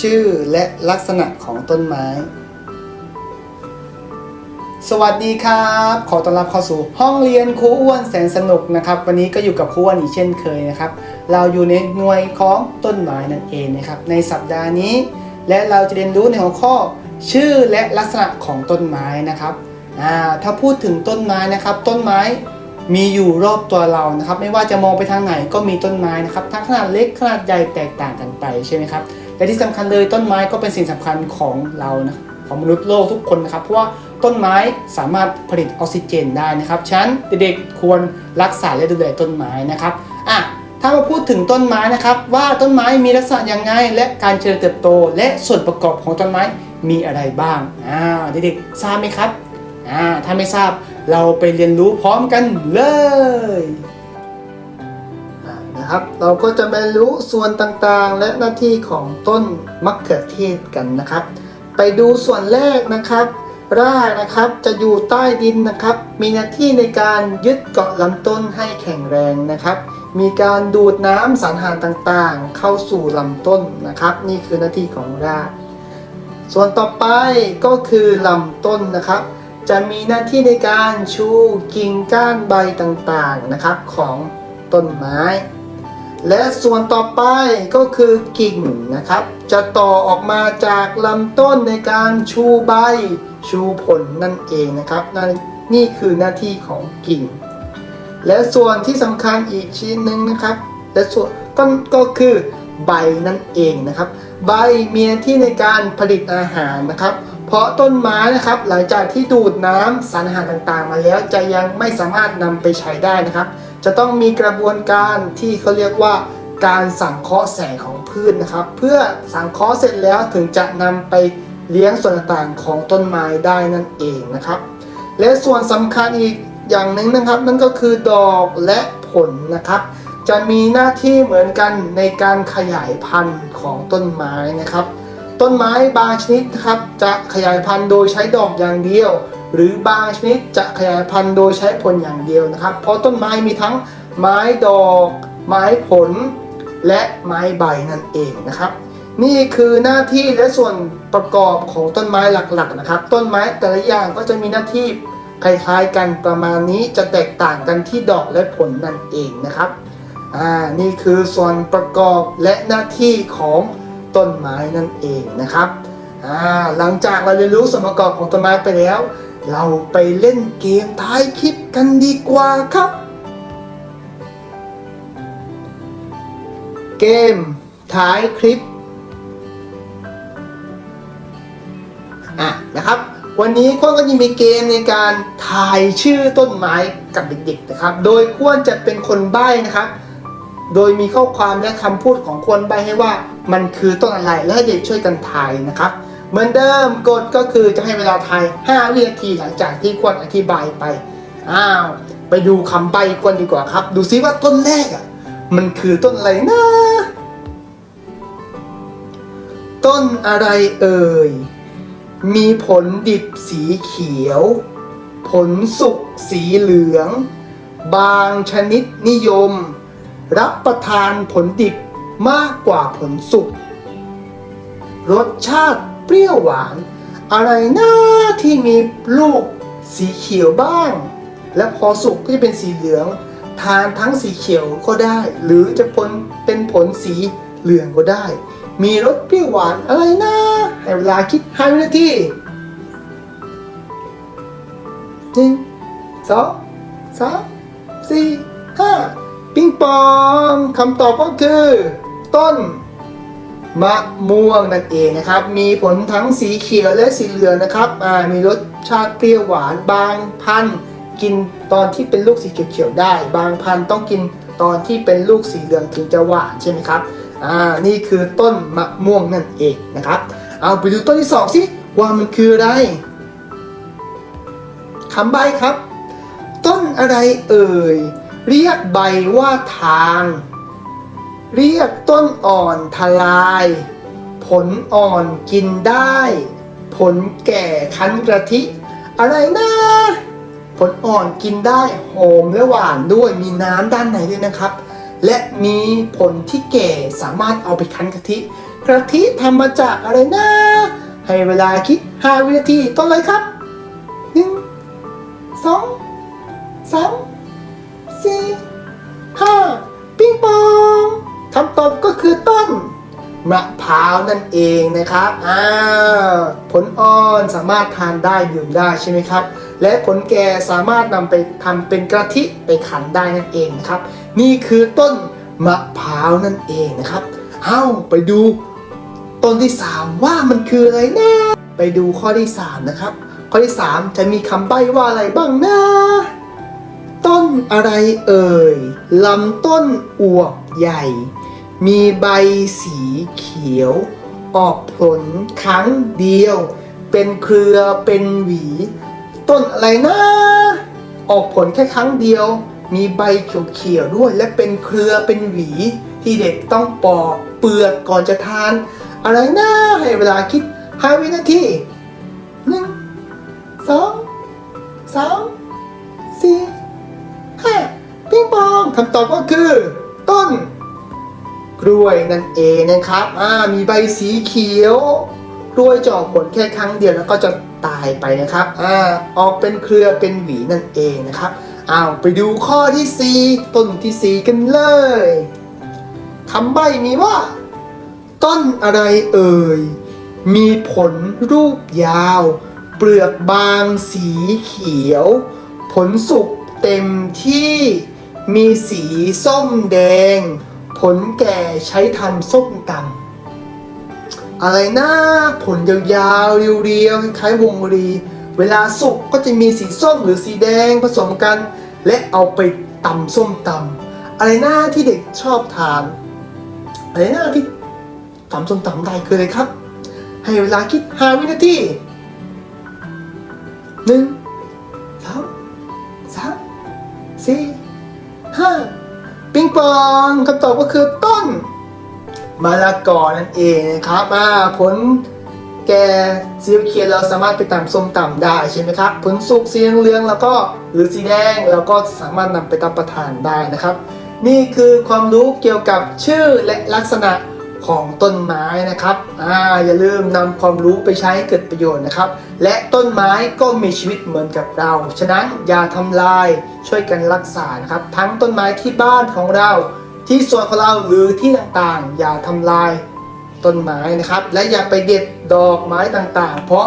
ชื่อและลักษณะของต้นไม้ สวัสดีครับ ขอต้อนรับเข้าสู่ห้องเรียนครูอ้วนแสนสนุกนะครับ วันนี้ก็อยู่กับครูอ้วนอีกเช่นเคยนะครับ เราอยู่ในหน่วยของต้นไม้นั่นเองนะครับ ในสัปดาห์นี้ และเราจะเรียนรู้ในหัวข้อชื่อและลักษณะของต้นไม้นะครับถ้าพูดถึงต้นไม้นะครับ ต้นไม้มีอยู่รอบตัวเรานะครับ ไม่ว่าจะมองไปทางไหนก็มีต้นไม้นะครับทั้งขนาดเล็กขนาดใหญ่แตกต่างกันไปใช่ไหมครับ และที่สำคัญเลยต้นไม้ก็เป็นสิ่งสำคัญของเรานะของมนุษย์โลกทุกคนนะครับ เพราะว่าต้นไม้สามารถผลิตออกซิเจนได้นะครับฉะนั้นเด็กๆควรรักษาและดูแลต้นไม้นะครับอะถ้ามาพูดถึงต้นไม้นะครับ ว่าต้นไม้มีลักษณะยังไง และการเจริญเติบโต และส่วนประกอบของต้นไม้มีอะไรบ้างอ่าเด็กๆทราบไหมครับอ่าถ้าไม่ทราบเราไปเรียนรู้พร้อมกันเลย นะครับ เราก็จะไปรู้ส่วนต่างๆ และหน้าที่ของต้นมะเขือเทศกันนะครับ ไปดูส่วนแรกนะครับ รากนะครับจะอยู่ใต้ดินนะครับ มีหน้าที่ในการยึดเกาะลำต้นให้แข็งแรงนะครับ มีการดูดน้ำสารอาหารต่างๆ เข้าสู่ลำต้นนะครับ นี่คือหน้าที่ของราก ส่วนต่อไปก็คือลำต้นนะครับจะมีหน้าที่ในการชูกิ่งก้านใบต่างๆนะครับของต้นไม้ และส่วนต่อไปก็คือกิ่งนะครับ จะต่อออกมาจากลำต้นในการชูใบชูผลนั่นเองนะครับนั่นนี่คือหน้าที่ของกิ่ง และส่วนที่สำคัญอีกชิ้นหนึ่งนะครับ และส่วนก็ก็คือใบนั่นเองนะครับ ใบมีหน้าที่ในการผลิตอาหารนะครับ เพราะต้นไม้นะครับหลังจากที่ดูดน้ำสารอาหารต่างๆ มาแล้วจะยังไม่สามารถนำไปใช้ได้นะครับ จะต้องมีกระบวนการที่เขาเรียกว่าการสังเคราะห์แสงของพืชนะครับ เพื่อสังเคราะห์เสร็จแล้วถึงจะนำไปเลี้ยงส่วนต่างๆของต้นไม้ได้นั่นเองนะครับ และส่วนสำคัญอีกอย่างหนึ่งนะครับ นั่นก็คือดอกและผลนะครับ จะมีหน้าที่เหมือนกันในการขยายพันธุ์ของต้นไม้นะครับ ต้นไม้บางชนิดนะครับจะขยายพันธุ์โดยใช้ดอกอย่างเดียว หรือบางชนิดจะขยายพันธุ์โดยใช้ผลอย่างเดียวนะครับ เพราะต้นไม้มีทั้งไม้ดอก ไม้ผล และไม้ใบนั่นเองนะครับ นี่คือหน้าที่และส่วนประกอบของต้นไม้หลักๆนะครับ ต้นไม้แต่ละอย่างก็จะมีหน้าที่คล้ายๆกันประมาณนี้จะแตกต่างกันที่ดอกและผลนั่นเองนะครับอ่านี่คือส่วนประกอบและหน้าที่ของต้นไม้นั่นเองนะครับอ่าหลังจากเราเรียนรู้ส่วนประกอบของต้นไม้ไปแล้ว เราไปเล่นเกมท้ายคลิปกันดีกว่าครับ เกมท้ายคลิป อะนะครับ วันนี้ควรก็จะมีเกมในการทายชื่อต้นไม้กับเด็กๆนะครับ โดยควรจะเป็นคนใบ้นะครับ โดยมีข้อความและคำพูดของควรใบ้ให้ว่ามันคือต้นอะไรและให้เด็กช่วยกันทายนะครับ เหมือนเดิมกฎก็คือจะให้เวลาทาย5 วินาทีหลังจากที่ควรอธิบายไป อ้าว ไปดูคำใบ้ควรดีกว่าครับ ดูซิว่าต้นแรกอะ มันคือต้นอะไรนะ ต้นอะไรเอ่ย มีผลดิบสีเขียว ผลสุกสีเหลือง บางชนิดนิยม รับประทานผลดิบมากกว่าผลสุก รสชาติ เปรี้ยวหวาน อะไรนะที่มีลูกสีเขียวบ้าง และพอสุกก็จะเป็นสีเหลือง ทานทั้งสีเขียวก็ได้ หรือจะผลเป็นผลสีเหลืองก็ได้ มีรสเปรี้ยวหวานอะไรนะให้เวลาคิด5วินาทีหนึ่งสองสามสี่ห้าปิงปองคำตอบก็คือ ต้น มะม่วงนั่นเองนะครับ มีผลทั้งสีเขียวและสีเหลืองนะครับมีรสชาติเปรี้ยวหวานบางพันธุ์กินตอนที่เป็นลูกสีเขียวได้ บางพันธุ์ต้องกินตอนที่เป็นลูกสีเหลืองถึงจะหวานใช่ไหมครับอ่านี่คือต้นมะม่วงนั่นเองนะครับ เอาไปดูต้นที่สองสิว่ามันคืออะไรคำใบ้ครับ ต้นอะไรเอ่ย เรียกใบว่าทาง เรียกต้นอ่อนทลาย ผลอ่อนกินได้ ผลแก่คั้นกะทิ อะไรนะ ผลอ่อนกินได้หอมและหวานด้วยมีน้ำด้านในด้วยนะครับ และมีผลที่แก่สามารถเอาไปคั้นกะทิกะทิทำมาจากอะไรนะ ให้เวลาคิด 5 วินาทีต้นเลยครับ 1 2 3 4 5 ปิ้งปอง คำตอบก็คือต้นมะพร้าวนั่นเองนะครับอ่าผลอ่อนสามารถทานได้ดื่มได้ใช่ไหมครับ และผลแก่สามารถนำไปทำเป็นกะทิไปขันได้นั่นเองนะครับ นี่คือต้นมะพร้าวนั่นเองนะครับ เอาไปดูต้นที่ 3 ว่ามันคืออะไรนะไปดูข้อที่ 3 นะครับ ข้อที่ 3 จะมีคำใบ้ว่าอะไรบ้างนะ ต้นอะไรเอ่ยลำต้นอวบใหญ่ มีใบสีเขียว ออกผลครั้งเดียว เป็นเครือเป็นหวี ต้นอะไรนะ ออกผลแค่ครั้งเดียว มีใบเขียวๆด้วย และเป็นเครือเป็นหวี ที่เด็กต้องปอกเปลือกก่อนจะทาน อะไรนะให้เวลาคิด5วินาทีหนึ่งสองสามสี่ห้าปิ้งปองคำตอบก็คือ กล้วยนั่นเองนะครับ อ่า มีใบสีเขียว กล้วยจะออกผลแค่ครั้งเดียวแล้วก็จะตายไปนะครับ อ่า ออกเป็นเครือเป็นหวีนั่นเองนะครับ อ้าว ไปดูข้อที่ 4 ต้นที่ 4 กันเลยคำใบ้มีว่า ต้นอะไรเอ่ย มีผลรูปยาว เปลือกบางสีเขียว ผลสุกเต็มที่ มีสีส้มแดง ผลแก่ใช้ทำส้มตำอะไรนะผลยาวๆ เรียวๆ คล้ายๆวงรีเวลาสุกก็จะมีสีส้มหรือสีแดงผสมกัน และเอาไปตำส้มตำอะไรนะที่เด็กชอบทาน อะไรนะที่ตำส้มตำได้คืออะไรครับ ให้เวลาคิด 5 วินาทีหนึ่ง องคำตอบก็คือต้นมะละกอนั่นเองนะครับอ่าผลแก่สีเขียวเราสามารถไปตำส้มตำได้ใช่ไหมครับผลสุกสีเหลืองแล้วก็หรือสีแดงเราก็สามารถนำไปรับประทานได้นะครับ นี่คือความรู้เกี่ยวกับชื่อและลักษณะของต้นไม้นะครับอ่าอย่าลืมนำความรู้ไปใช้เกิดประโยชน์นะครับ และต้นไม้ก็มีชีวิตเหมือนกับเรา ฉะนั้นอย่าทำลายช่วยกันรักษานะครับ ทั้งต้นไม้ที่บ้านของเรา ที่สวนของเราหรือที่ต่างๆ อย่าทำลายต้นไม้นะครับ และอย่าไปเด็ดดอกไม้ต่างๆ เพราะ